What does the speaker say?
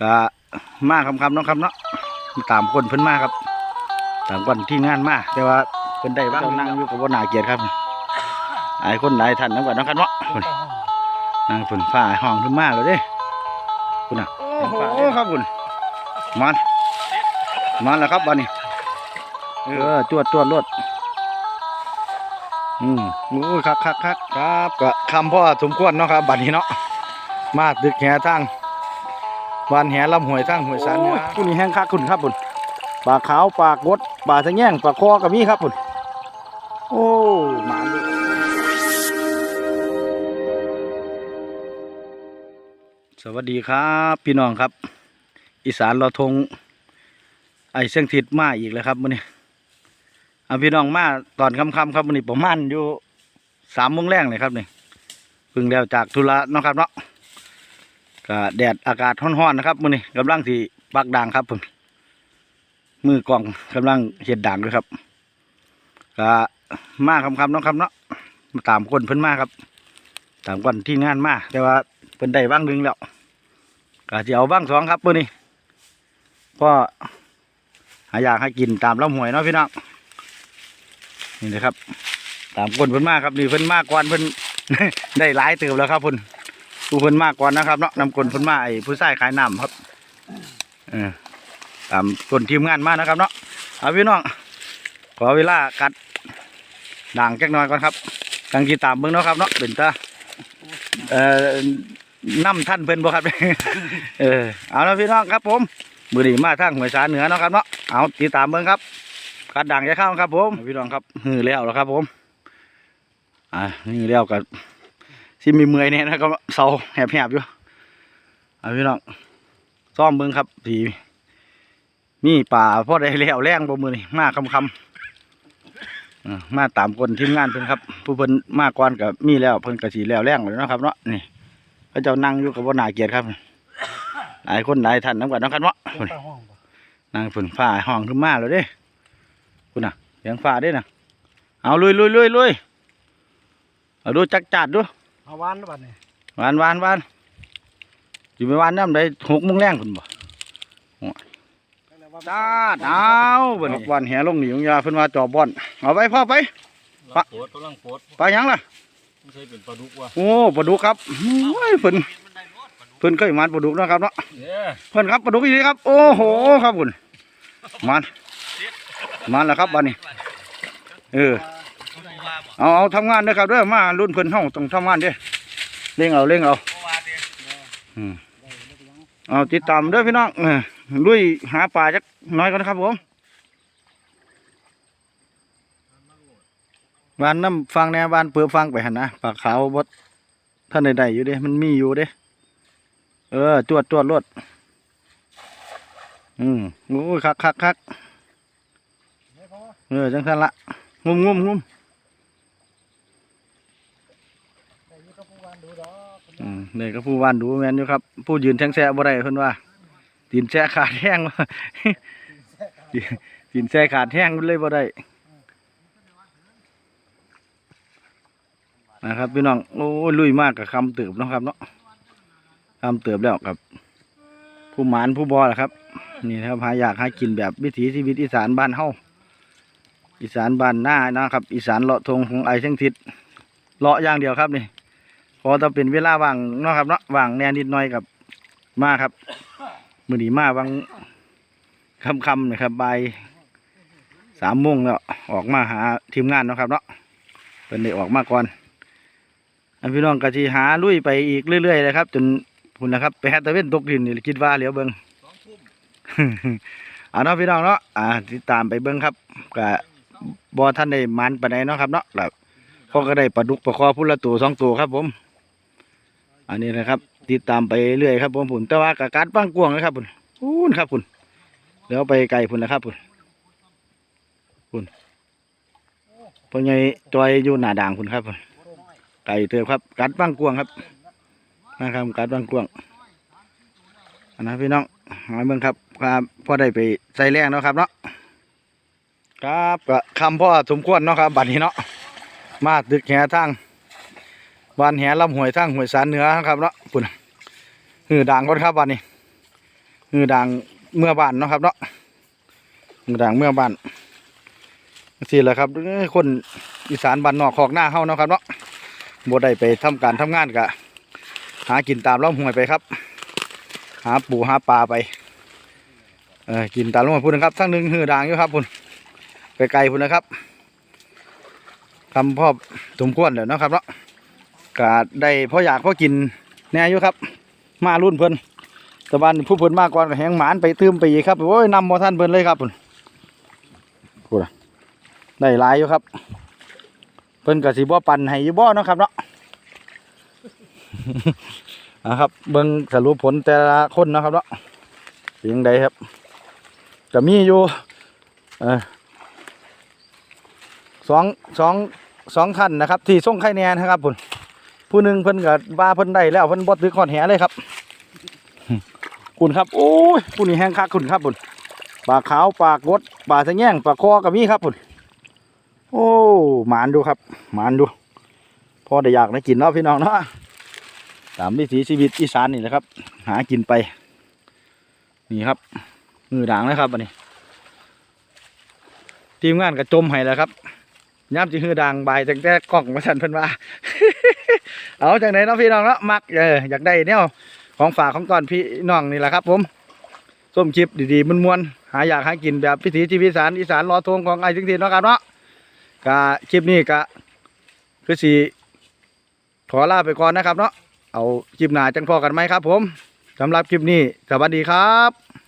ก็มาคำคำๆเนาะครับเนาะตามคนเพิ่นมาครับ ตามคนที่งานมาแต่ว่าเพิ่นได้บ้างนั่งอยู่กับว่านาเกียรติครับหลายคนหลายท่านน้ำกันเนาะครับเนาะนั่งฝนฟ้าห้องขึ้นมาเลยเด้คุณน่ะโอ้ครับคุณมันมันแล้วครับบัดนี้เออจวดจวดรวดอืมโอ้ยคักคักคักครับก็คำพ่อสมควรเนาะครับบัดนี้เนาะมาดึกแห่ทาง วันแหลำหวยทั้งหวยสันเนี่ยคุณนี่แห้งคักคุณครับคุณปลาขาวปลากดปลาทะแยงปลาคอกับมีครับคุณโอ้หมาดูสวัสดีครับพี่น้องครับ อีสานเราทง ไอเสียงทิดมาอีกแล้วครับมื้อนี้เอาพี่น้องมาตอนค่ำๆครับมื้อนี้ประมาณอยู่สามโมงแรงเลยครับนี่เพิ่งแล้วจากธุระเนาะครับเนาะ ก็แดดอากาศร้อนๆนะครับมื้อนี้กำลังสิปักด่างครับผมมือกล้องกำลังเห็ดด่างด้วยครับก็มาคำๆเนาะครับเนาะมาตามคนเพิ่นมาครับ ตามคนที่งานมาแต่ว่าเพิ่นได้บ้างหนึงแล้วก็จะเอาบ้างสองครับมื้อนี้ก็หาอยากให้กินตามลำหวยเนาะพี่น้องนี่เลยครับ ตามคนเพิ่นมาครับนี่เพิ่นมากกว่าเพิ่นได้หลายเติบแล้วครับพิ่น ผู้เพิ่นมากก่อนนะครับเนาะนำคนเพิ่นมาไอ้ผู้ชายขายน้ำครับเออตามคนทีมงานมานะครับเนาะเอาพี่น้องขอเวลากัดด่างจักหน่อยก่อนครับทางที่ตามเบิ่งเนาะครับเนาะเป็นตาเอ่อน้ำท่านเพิ่นบ่ครับเออเอาละพี่น้องครับผมมือนี้มาทางหวยสาเหนือเนาะครับเนาะเอาติดตามเบิ่งครับกัดด่างจะเข้าครับผมพี่น้องครับหือแล้วแล้วครับผมอ่านี่แล้วกับ ที่มีเมื่อยเนี่ยนะก็เศร้าแหบๆอยู่เอาพี่น้องซ่อมเบิ้งครับสีมีป่าพ่อได้แล้วแรงบ่มือนี่มาคำคำอ่ามาตามคนทีมงานเพิ่นครับ ผู้เพิ่นมาก่อนกับมีแล้วเพิ่นกระสีแล้วแรงเลยเนาะครับเนาะนี่พระเจ้านั่งอยู่กับว่านาเกียรติครับหลายคนหลายท่านน้ำกันเนาะครับเนาะพุ่นนั่งฝนฟ้าห้องขึ้นมาแล้วเด้คุณน่ะเสียงฟ้าเด้น่ะเอาลุยลุยลุยลุยเอาดูจักจัดดู เอาวานแล้วบัดนี้หวานหวานหวานอยู่ไปหวานน้ำได้หกโมงแรงคุณบ่จ้าดเอาบ่นวันแหลงหนีของยาเพิ่นว่าจอบบ่อนเอาไปพ่อไปปะโพดกำลังโพดไปหยังล่ะไม่ใช่เป็นปลาดุกว่ะโอ้ปลาดุกครับโอ้ยเพิ่นเพิ่นเคยมันปลาดุกเนาะครับเนาะเย้เพิ่นครับปลาดุกอีกครับ โอ้โหครับคุณมันมันแล้วครับบัดนี้เออ เอาเอาทำงานเด้ครับเด้อมารุ่นเพิ่นเฮาต้องทำงานเด้อเร่งเอาเร่งเอาอืมเอาติดตามเด้อพี่น้องลุยหาปลาจักน้อยก่อนนะครับผมวานน้ำฟังแนววานเปื้อฟังไปหันนะปลาขาวบดท่านใดๆอยู่เด้ มันมีอยู่เด้ เออจวดจวดรวดอืมโอ้ยคักคักคักเออจังสันละงุมงุมงุม แต่ อยู่กับผู้วานดูดอกอืมนี่ก็ผู้วานดูแมนอยู่ครับ ผู้ยืนแทงแซ่บ่ได้เพิ่นว่าตีนแซ่ขาดแห้งว่าตีนแซ่ขาดแห้งเลยบ่ได้นะครับพี่น้องโอ้ลุยมากกับคำเติบนะครับเนาะคำเติบแล้วกับ ผู้หมานผู้บอล่ะครับ นี่นะครับหาอยากหากินแบบวิถีชีวิตอีสานบ้านเฮาอีสานบ้านหน้านะครับ อีสานเลาะทงของไอเชียงทิศเลาะอย่างเดียวครับนี่ พอจะเป็นเวลาว่างเนาะครับเนาะว่างแน่นิดหน่อยกับมาครับมือนีมาบางคำๆนะครับใบสามโมงแล้วออกมาหาทีมงานเนาะครับเนาะเป็นได้ออกมาก่อนอันพี่น้องกะทีหาลุยไปอีกเรื่อยๆเลยครับ จนคุณนะครับไปแฮตะเว้นตกดินนี่คิดว่าเหลียวเบิงเอาเนาะพี่น้องเนาะอ่าติดตามไปเบิ้งครับกะบอท่านได้มันปานใดเนาะครับเนาะแล้วพ่อก็ได้ปลาดุกปลาคอพุ่นละตัวสองตัวครับผม อันนี้นะครับ ติดตามไปเรื่อยครับผมผุนแต่ว่ากะการบ้างกวงนะครับผุนพูนครับผุนเดี๋ยวไปไกลผุนนะครับผุนผุนพ่อใหญ่จอยอยู่หน้าด่างผุนครับผุนไก่เติบครับ กัดบ้างกวงครับนะครับกัดบ้างกวงอันนั้นพี่น้องมายเบิ่งครับครับพ่อได้ไปใส่แรงเนาะครับเนาะครับคำพ่อสมควรเนาะครับบัดนี้เนาะมาดึกแหทาง วานแหลำหวยทางหวยสารเหนือครับเนาะปุ่นหือด่างก่อนครับวันนี้มือด่างเมื่อบ้านเนาะครับเนาะมือด่างเมื่อบ้านสิแหละครับคนอีสานบ้านนอกขอกหน้าเฮาเนาะครับเนาะบ่ได้ไปทำการทำงานกะหากินตามลำห้วยไปครับ หาปูหาปลาไปเออกินตามลำห้วยพุ่นนะครับทั้งหนึ่งหือด่างอยู่ครับพุ่นไปไกลพุ่นนะครับคำพ่อสมควรเดี๋ยวนะครับเนาะ กาได้พ่ออยากพ่อกินแน่อยู่ครับ มารุ่นเพิ่นแตะวันผู้เพิ่นมากกว่าแหงหมานไปตื้มไปอีกครับโอ้ยนำบ่ท่านเพิ่นเลยครับพุ่นพุ่นะได้หลายอยู่ครับ เพิ่นก็สิบ่ปั่นให้ยู่บ่เนาะครับเนาะนะครับเบิ่งสรุปผลแต่ละคนนะครับเนาะเป็นยังไงครับก็มีอยู่เออสองสองสองท่านนะครับ ที่ส่งไข่แนนนะครับพุ่น ผู้หนึ่งเพิ่นก็ว่าเพิ่นได้แล้วเพิ่นบ่ถือขอนแหเลยครับคุณครับโอ้ยผู้นี้แห้งคักคุณครับพุ่นปลาขาวปลากดปลาสะแง่งปลาคอก็มีครับพุ่นโอ้หมานดูครับ หมานดูพอได้อยากได้กินเนาะพี่น้องเนาะตามวิถีชีวิตอีสานนี่แหละครับ หากินไปนี่ครับมือด่างนะครับอันนี้ ทีมงานกระจมให้แล้วครับ ย่ำจีฮือด่างบายตั้งแต่กล้องมาสันเพิ่นว่า เอาจากไหนเนาะพี่น้องเนาะมักเอออยากได้เนี่ยของฝากของตอนพี่น้องนี่แหละครับผมส้มคลิปดีๆมันมวนหาอยากหากินแบบวิถีชีวิตสานอีสานรอทงของไอ้จิงทีเนาะครับเนาะกะคลิปนี้กะคือสีขอลาไปก่อนนะครับเนาะเอาคลิปหนาจังพอกันไหมครับ ผมสำหรับคลิปนี้สวัสดีครับ